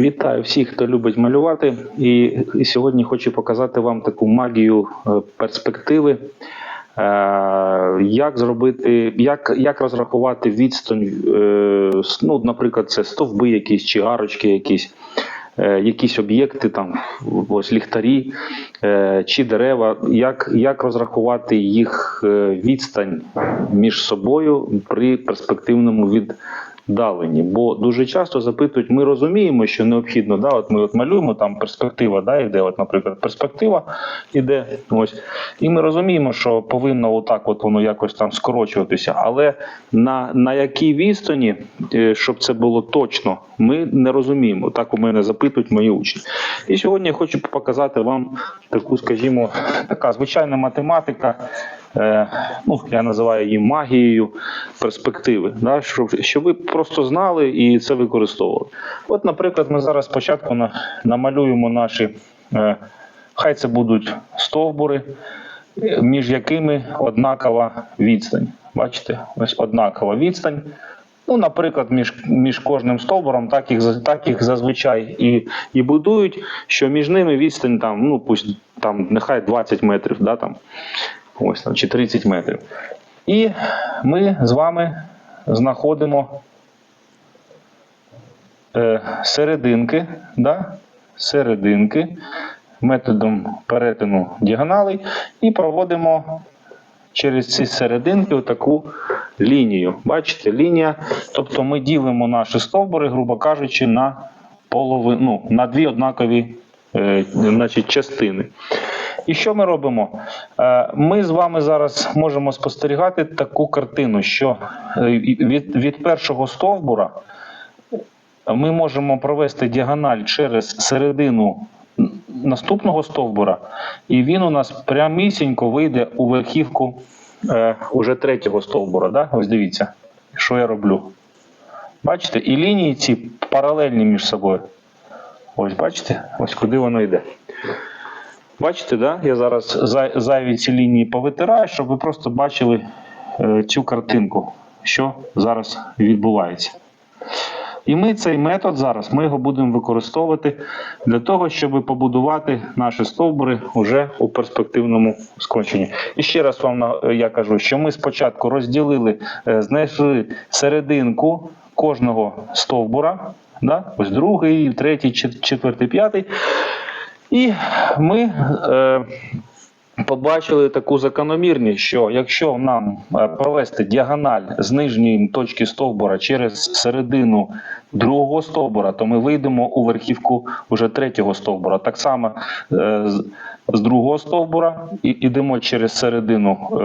Вітаю всіх, хто любить малювати. І, сьогодні хочу показати вам таку магію е, перспективи. Е, Як зробити, як, як розрахувати відстань, е, ну, наприклад, це стовби якісь чи гарочки якісь, якісь об'єкти, там, ось ліхтарі чи дерева, як, як розрахувати їх відстань між собою при перспективному віддаленні. Бо дуже часто запитують, ми розуміємо, що необхідно, да, от ми от малюємо там перспектива, да, іде, от, наприклад, перспектива іде, ось, і ми розуміємо, що повинно отак от воно якось там скорочуватися, але на, на якій відстані, е, щоб це було точно, ми не розуміємо. Так у мене запитують мої учні. І сьогодні я хочу показати вам таку, скажімо, така звичайна математика. Е, ну, я називаю її магією перспективи, да, щоб, щоб ви просто знали і це використовували. От, наприклад, ми зараз спочатку на, намалюємо наші, е, хай це будуть стовбури, між якими однакова відстань. Бачите, ось однакова відстань. Ну, наприклад, між, між кожним стовбуром, так їх, так їх зазвичай і, і будують, що між ними відстань там, ну, пусть там, нехай 20 метрів, да, там, ось там, чи 30 метрів. І ми з вами знаходимо е, серединки, да, серединки методом перетину діагоналей і проводимо через ці серединки отаку лінію. Бачите, лінія. Тобто ми ділимо наші стовбури, грубо кажучи, на половину, ну, на дві однакові е, значить, частини. І що ми робимо? Е, Ми з вами зараз можемо спостерігати таку картину, що е, від, від першого стовбура ми можемо провести діагональ через середину наступного стовбура, і він у нас прямісінько вийде у верхівку е, уже третього стовбура. Да? Ось дивіться, що я роблю. Бачите, і лінії ці паралельні між собою. Ось бачите, ось куди воно йде. Бачите, да? я зараз зайві ці лінії повитираю, щоб ви просто бачили е, цю картинку, що зараз відбувається. І ми цей метод зараз ми його будемо використовувати для того, щоб побудувати наші стовбури вже у перспективному сконченні. І ще раз вам я кажу, що ми спочатку розділили, е, знайшли серединку кожного стовбура, да? ось другий, третій, четвертий, п'ятий. І ми е, побачили таку закономірність, що якщо нам е, провести діагональ з нижньої точки стовбура через середину другого стовбура, то ми вийдемо у верхівку вже третього стовбура. Так само е, з- другого стовбура йдемо через середину е,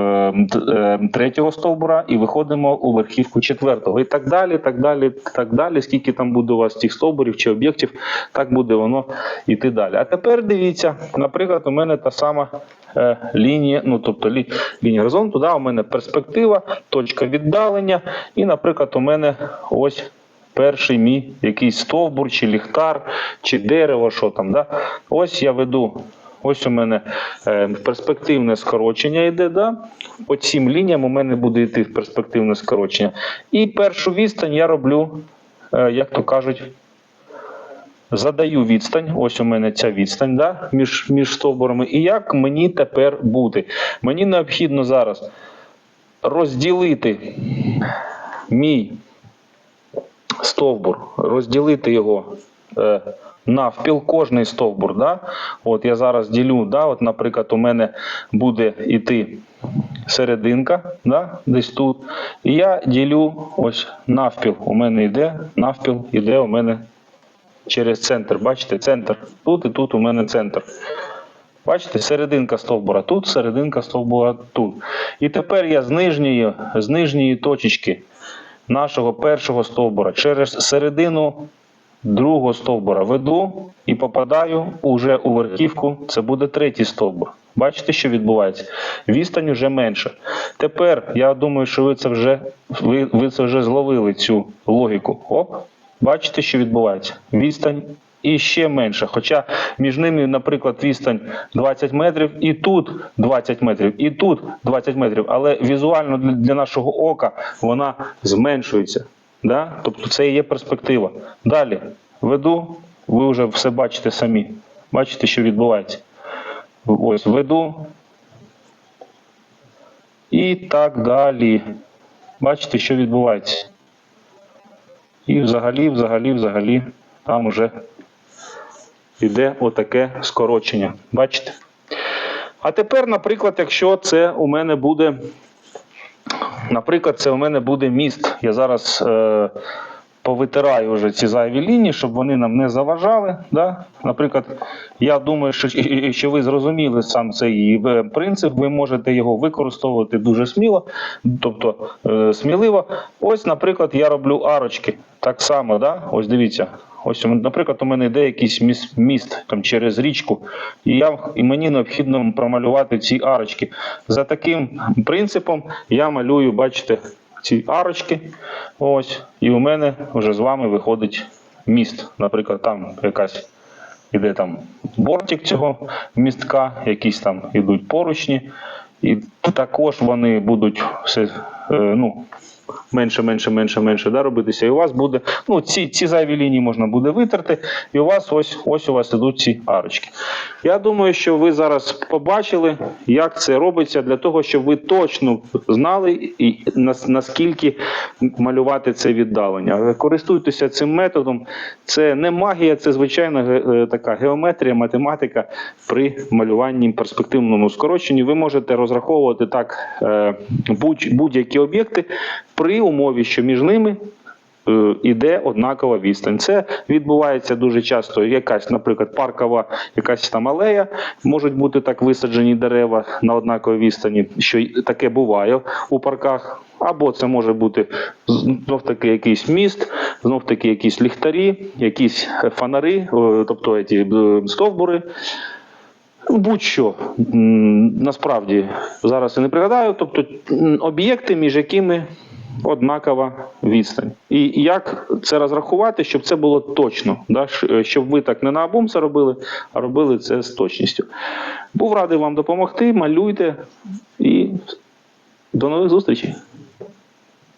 е, третього стовбура і виходимо у верхівку четвертого. І так далі, так далі, так далі. Скільки там буде у вас тих стовбурів чи об'єктів, так буде воно йти далі. А тепер дивіться, наприклад, у мене та сама лінія, ну тобто лі, лінія горизонту, да, у мене перспектива, точка віддалення, і, наприклад, у мене ось. Перший мій якийсь стовбур, чи ліхтар, чи дерево, що там. Да? Ось я веду. Ось у мене е, перспективне скорочення йде. Да? По цим лініям у мене буде йти перспективне скорочення. І першу відстань я роблю, е, як то кажуть, задаю відстань. Ось у мене ця відстань да? між, між стовбурами. І як мені тепер бути? Мені необхідно зараз розділити мій стовбур, розділити його е, навпіл, кожний стовбур. Да? От я зараз ділю, да? от, наприклад, у мене буде йти серединка, да? десь тут. І я ділю ось навпіл. У мене йде, навпіл іде у мене через центр. Бачите, центр тут і тут у мене центр. Бачите, серединка стовбура тут, серединка стовбура тут. І тепер я з нижньої, з нижньої точечки нашого першого стовбура через середину другого стовбура веду і попадаю уже у верхівку. Це буде третій стовбур. Бачите, що відбувається? Відстань вже менше. Тепер я думаю, що ви це вже ви, ви це вже зловили цю логіку. Оп, бачите, що відбувається? Відстань і ще менша. Хоча між ними, наприклад, відстань 20 метрів, і тут 20 метрів, і тут 20 метрів. Але візуально для нашого ока вона зменшується. Да? Тобто це і є перспектива. Далі веду ви вже все бачите самі. Бачите, що відбувається. Ось веду. І так далі. Бачите, що відбувається. І взагалі, взагалі, взагалі, там уже йде отаке скорочення. Бачите? А тепер, наприклад, якщо це у мене буде, наприклад, це у мене буде міст. Я зараз е, повитираю вже ці зайві лінії, щоб вони нам не заважали. Да? Наприклад, я думаю, що, що ви зрозуміли сам цей е, принцип, ви можете його використовувати дуже сміло, тобто е, сміливо. Ось, наприклад, я роблю арочки. Так само, да? ось дивіться. Ось, наприклад, у мене йде якийсь міст, міст там, через річку, і, я, і мені необхідно промалювати ці арочки. За таким принципом я малюю, бачите, ці арочки. Ось, і у мене вже з вами виходить міст. Наприклад, там якась іде там бортик цього містка, якісь там ідуть поручні, і також вони будуть все, ну, менше, менше, менше, менше да, робитися. І у вас буде, ну, ці, ці зайві лінії можна буде витерти, і у вас ось, ось у вас ідуть ці арочки. Я думаю, що ви зараз побачили, як це робиться, для того, щоб ви точно знали, і наскільки малювати це віддалення. Користуйтеся цим методом. Це не магія, це звичайна е, така геометрія, математика при малюванні перспективному скороченні. Ви можете розраховувати так е, будь-які об'єкти при умові, що між ними е, іде однакова відстань. Це відбувається дуже часто. Якась, наприклад, паркова, якась там алея, можуть бути так висаджені дерева на однаковій відстані, що таке буває у парках. Або це може бути знов таки якийсь міст, знов таки якісь ліхтарі, якісь фонари, е, тобто ці стовбури. Будь-що насправді зараз я не пригадаю, тобто об'єкти, між якими однакова відстань. І як це розрахувати, щоб це було точно, да? щоб ви так не наобум це робили, а робили це з точністю. Був радий вам допомогти, малюйте і до нових зустрічей.